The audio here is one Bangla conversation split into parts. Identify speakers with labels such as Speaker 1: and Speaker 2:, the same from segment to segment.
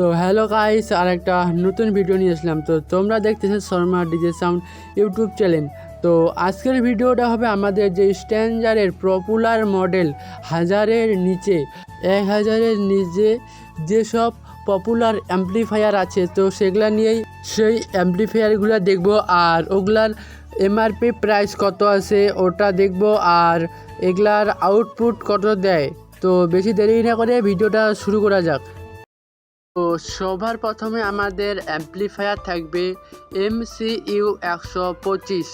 Speaker 1: তো হ্যালো গাইস আর একটা নতুন ভিডিও নিয়ে আসলাম। তো তোমরা দেখতেছো Sharma DJ sound YouTube channel তো আজকের ভিডিওটা হবে আমাদের যে স্ট্যান্ডার্ডের পপুলার মডেল হাজারের নিচে, এক হাজারের নিচে যেসব পপুলার অ্যাম্পলিফায়ার আছে, তো সেগুলা নিয়েই সেই অ্যাম্পলিফায়ারগুলো দেখব। আর ওগুলার এমআরপি প্রাইস কত আছে, ওটা দেখব। আর এগুলার আউটপুট কত দেয়, তো বেশি দেরি না করে ভিডিওটা শুরু করা যাক। তো সবার প্রথমে আমাদের অ্যাম্পলিফায়ার থাকবে এমসিইউ একশো পঁচিশ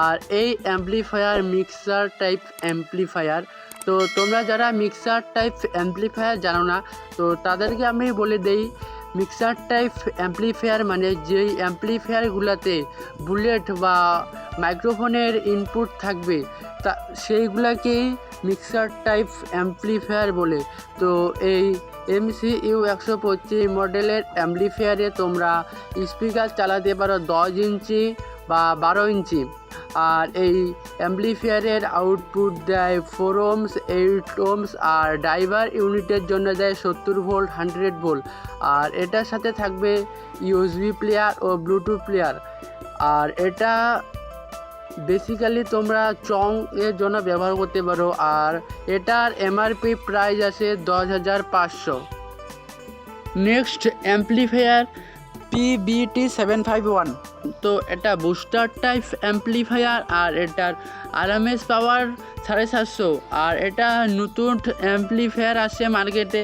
Speaker 1: আর এই অ্যাম্পলিফায়ার মিক্সার টাইপ অ্যাম্পলিফায়ার তো তোমরা যারা মিক্সার টাইপ অ্যাম্পলিফায়ার জানো না, তো তাদেরকে আমি বলে দেই মিক্সার টাইপ অ্যাম্পলিফায়ার মানে যেই অ্যাম্পলিফায়ারগুলোতে বুলেট বা মাইক্রোফোনের ইনপুট থাকবে, তা সেইগুলোকেই মিক্সার টাইপ অ্যাম্পলিফায়ার বলে। তো এই এমসি ইউ একশো পঁচিশ মডেলের অ্যাম্পলিফায়ারে তোমরা স্পিকার চালাতে পারো দশ ইঞ্চি বা বারো ইঞ্চি। আর এই অ্যাম্পলিফায়ারের আউটপুট দেয় ফোর ওমস এইট ওমস আর ড্রাইভার ইউনিটের জন্য দেয় সত্তর ভোল্ট হান্ড্রেড ভোল্ট আর এটার সাথে থাকবে ইউএসবি প্লেয়ার ও ব্লুটুথ প্লেয়ার আর এটা বেসিক্যালি তোমরা চং এর জন্য ব্যবহার করতে পারো। আর এটার এমআরপি প্রাইস আছে দশ হাজার পাঁচশো। Next amplifier PBT seven five one তো এটা বুস্টার টাইপ অ্যাম্পলিফায়ার আর এটার আরএমএস পাওয়ার সাড়ে সাতশো। আর এটা নতুন অ্যাম্পলিফায়ার আসছে মার্কেটে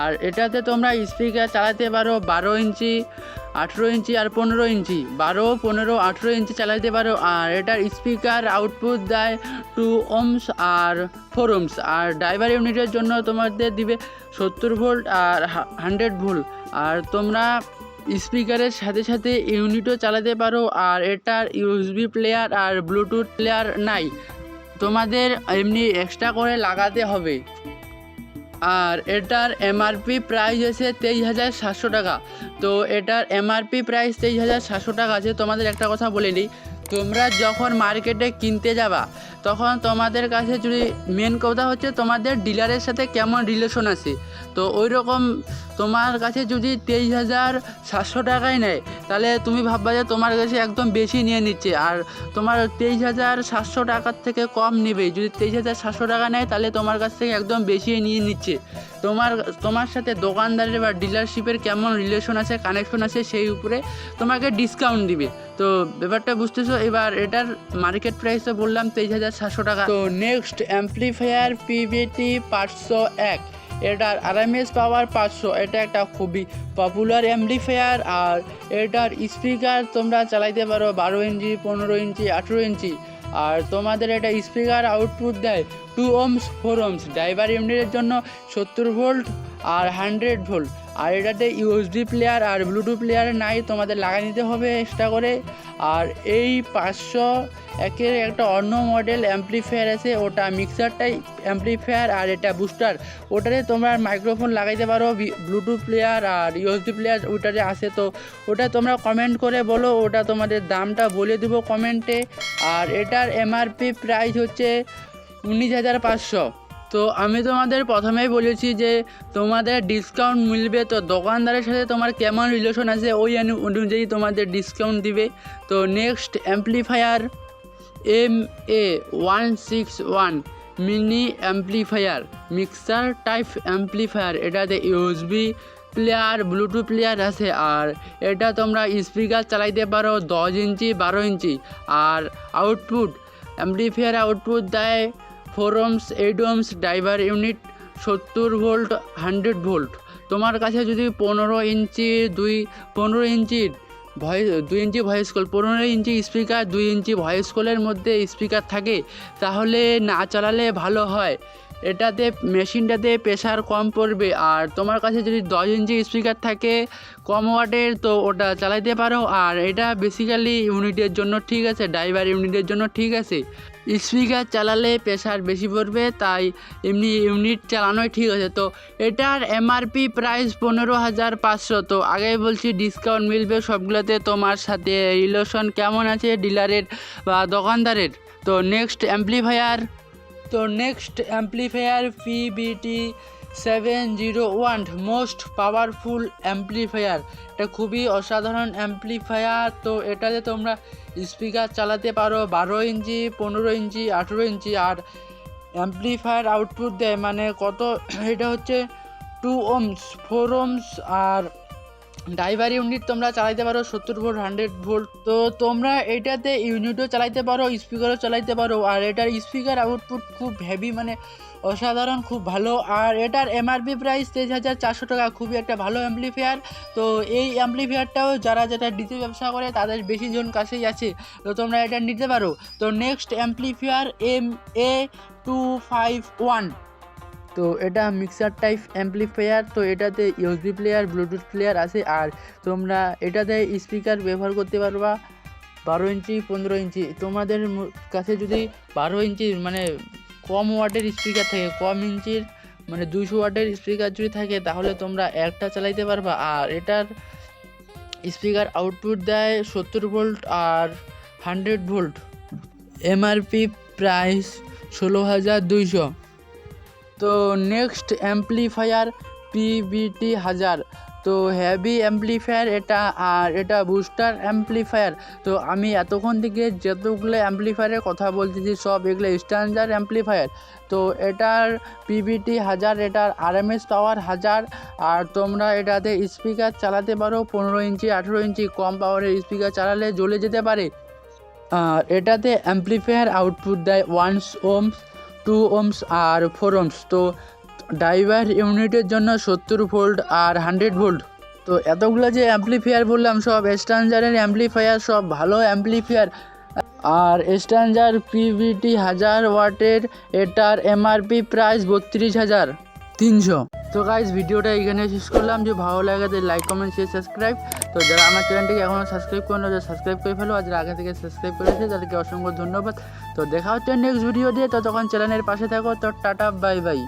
Speaker 1: আর এটাতে তোমরা স্পিকার চালাতে পারো বারো ইঞ্চি, আঠেরো ইঞ্চি আর পনেরো ইঞ্চি। বারো, পনেরো, আঠেরো ইঞ্চি চালাতে পারো। আর এটার স্পিকার আউটপুট দেয় টু ওমস আর ফোর ওমস আর ড্রাইভার ইউনিটের জন্য তোমাদের দিবে সত্তর ভোল্ট আর হান্ড্রেড ভোল্ট আর তোমরা স্পিকারের সাথে সাথে ইউনিটও চালাতে পারো, আর এটার ইউএসবি প্লেয়ার আর ব্লুটুথ প্লেয়ার নাই। তোমাদের এমনি এক্সট্রা করে লাগাতে হবে। আর এটার এমআরপি প্রাইস আছে তেইশ হাজার সাতশো টাকা। তো এটার এমআরপি প্রাইস তেইশ হাজার সাতশো টাকা আছে, তোমাদের একটা কথা বলে নিই। তোমরা যখন মার্কেটে কিনতে যাবা, তখন তোমাদের কাছে যদি মেন কথা হচ্ছে তোমাদের ডিলারের সাথে কেমন রিলেশন আছে। তো ওই রকম তোমার কাছে যদি তেইশ হাজার সাতশো টাকায় নেয় তাহলে তুমি ভাববা যে তোমার কাছে একদম বেশি নিয়ে নিচ্ছে। আর তোমার তেইশ হাজার সাতশো টাকার থেকে কম নেবে। যদি তেইশ হাজার সাতশো টাকা নেয়, তাহলে তোমার কাছ থেকে একদম বেশি নিয়ে নিচ্ছে। তোমার তোমার সাথে দোকানদারের বা ডিলারশিপের কেমন রিলেশন আছে কানেকশন আছে, সেই উপরে তোমাকে ডিসকাউন্ট দিবে। তো ব্যাপারটা বুঝতেছো? এবার এটার মার্কেট প্রাইসে বললাম তেইশ হাজার সাতশো টাকা। তো নেক্সট অ্যাম্পলিফায়ার পিভিটি পাঁচশো এক। এটার আরএমএস পাওয়ার পাঁচশো। এটা একটা খুবই পপুলার অ্যাম্পলিফায়ার আর এটার স্পিকার তোমরা চালাইতে পারো বারো ইঞ্চি, পনেরো ইঞ্চি, আঠেরো ইঞ্চি। আর তোমাদের এটা স্পিকার আউটপুট দেয় two ohms four ohms driver ইউনিটের জন্য সত্তর ভোল্ট আর হান্ড্রেড ভোল্ট আর এটাতে ইউএসডি প্লেয়ার আর ব্লুটুথ প্লেয়ার নাই, তোমাদের লাগাই নিতে হবে এক্সট্রা করে। আর এই পাঁচশো একের একটা অন্য মডেল অ্যাম্পলিফায়ার আছে, ওটা মিক্সারটাই অ্যাম্পলিফায়ার আর এটা বুস্টার ওটাতে তোমরা মাইক্রোফোন লাগাইতে পারো ব্লুটুথ প্লেয়ার আর ইউএসডি প্লেয়ার ওটাতে আছে। তো ওটা তোমরা কমেন্ট করে বলো, ওটা তোমাদের দামটা বলে দেবো কমেন্টে আর এটার এমআরপি প্রাইস হচ্ছে উনিশ হাজার পাঁচশো। তো আমি তোমাদের প্রথমেই বলেছি যে তোমাদের ডিসকাউন্ট মিলবে তো দোকানদারের সাথে তোমার কেমন রিলেশন আছে ওই অনু- অনুযায়ী তোমাদের ডিসকাউন্ট দিবে। তো next amplifier M A one six one mini amplifier mixer type amplifier এটাতে ইউএসবি প্লেয়ার ব্লুটুথ প্লেয়ার আছে আর এটা তোমরা স্পিকার চালাইতে পারো দশ ইঞ্চি, বারো ইঞ্চি আর আউটপুট অ্যাম্পলিফায়ার আউটপুট দেয় four ohms eight ohms driver unit, সত্তর ভোল্ট, হান্ড্রেড ভোল্ট। তোমার কাছে যদি পনেরো ইঞ্চি, দুই, পনেরো ইঞ্চির ভয়েস, দুই ইঞ্চি ভয়েস কল, পনেরো ইঞ্চি স্পিকার, দুই ইঞ্চি ভয়েস কলের মধ্যে স্পিকার থাকে, তাহলে না চালালে ভালো হয়। এটাতে, মেশিনটাতে প্রেশার কম পড়বে, আর তোমার কাছে যদি দশ ইঞ্চি স্পিকার থাকে, কম ওয়াটের, তো ওটা চালাইতে পারো, আর এটা বেসিক্যালি ইউনিটের জন্য ঠিক আছে, ড্রাইভার ইউনিটের জন্য ঠিক আছে। স্পিকার চালালে প্রেশার বেশি পড়বে, তাই এমনি ইউনিট চালানোই ঠিক আছে। তো এটার এমআরপি প্রাইস পনেরো হাজার পাঁচশো। তো আগেই বলছি ডিসকাউন্ট মিলবে সবগুলোতে। তোমার সাথে রিলেশন কেমন আছে? ডিলারের বা দোকানদারের? তো নেক্সট অ্যাম্পলিফায়ার, তো next amplifier PBT seven zero one most powerful amplifier এটা খুবই অসাধারণ অ্যাম্পলিফায়ার তো এটাতে তোমরা স্পিকার চালাতে পারো, বারো ইঞ্চি, পনেরো ইঞ্চি, আঠেরো ইঞ্চি, আর অ্যাম্পলিফায়ার আউটপুট দেয় মানে কত, এটা হচ্ছে টু ওমস ফোর ওমস আর ড্রাইভার ইউনিট তোমরা চালাইতে পারো, সত্তর ভোল্ট হান্ড্রেড ভোল্ট। তো তোমরা এটাতে ইউনিটও চালাইতে পারো, স্পিকারও চালাইতে পারো। আর এটার স্পিকার আউটপুট খুব হেভি মানে অসাধারণ, খুব ভালো। আর এটার এমআরপি প্রাইস তেইশ হাজার চারশো টাকা, খুবই একটা ভালো অ্যাম্পলিফায়ার তো এই অ্যাম্পলিফায়ারটাও যারা যেটা ডিজে ব্যবসা করে, তাদের বেশি জন কাছেই আছে। তো তোমরা এটা নিতে পারো। তো next amplifier M A two five one তো এটা মিক্সার টাইপ অ্যাম্পলিফায়ার তো এটাতে ইউএসবি প্লেয়ার ব্লুটুথ প্লেয়ার আছে। আর তোমরা এটাতে স্পিকার ব্যবহার করতে পারবা বারো ইঞ্চি পনেরো ইঞ্চি তোমাদের কাছে যদি বারো ইঞ্চি মানে কম ওয়াটের স্পিকার থাকে, কম ইঞ্চির মানে দুইশো ওয়াটের স্পিকার যদি থাকে, তাহলে তোমরা একটা চালাইতে পারবা। আর এটার স্পিকার আউটপুট দেয় সত্তর ভোল্ট আর হান্ড্রেড ভোল্ট এমআরপি প্রাইস ষোলো হাজার দুইশো। তো নেক্সট অ্যাম্পলিফায়ার পিবিটি হাজার। তো হেভি অ্যাম্পলিফায়ার এটা, আর এটা বুস্টার অ্যাম্পলিফায়ার তো আমি এতক্ষণ থেকে যতগুলো অ্যাম্পলিফায়ারের কথা বলতেছি, সব এগুলো স্ট্যান্ডার্ড অ্যাম্পলিফায়ার তো এটার পিবিটি হাজার, এটার আরএমএস পাওয়ার হাজার, আর তোমরা এটাতে স্পিকার চালাতে পারো পনেরো ইঞ্চি, আঠেরো ইঞ্চি, কম পাওয়ারের স্পিকার চালালে জ্বলে যেতে পারে। আর এটাতে অ্যাম্পলিফায়ার আউটপুট দেয় ওয়ানস ওমস টু ওমস আর ফোর ওমস তো ড্রাইভার ইউনিটের জন্য সত্তর ভোল্ট আর হান্ড্রেড ভোল্ট তো এতগুলো যে অ্যাম্পলিফায়ার বললাম, সব স্ট্যান্ডার্ডের অ্যাম্পলিফায়ার সব ভালো অ্যাম্পলিফায়ার আর স্ট্যান্ডার্ড পিভিটি হাজার ওয়াটের, এটার এমআরপি প্রাইস বত্রিশ হাজার তিনশো। তো গাইজ ভিডিওটা এখানে শেষ করলাম। যে ভালো লাগে লাইক কমেন্ট শেয়ার সাবস্ক্রাইব তো যারা আমার চ্যানেলটিকে এখনও সাবস্ক্রাইব করে না সাবস্ক্রাইব করে ফেলো। আর যারা আগে থেকে সাবস্ক্রাইব করেছে, তাদেরকে অসংখ্য ধন্যবাদ। তো দেখা হচ্ছে নেক্সট ভিডিও দিয়ে। তো তখন চ্যানেলের পাশে থাকো। তো টাটা বাই বাই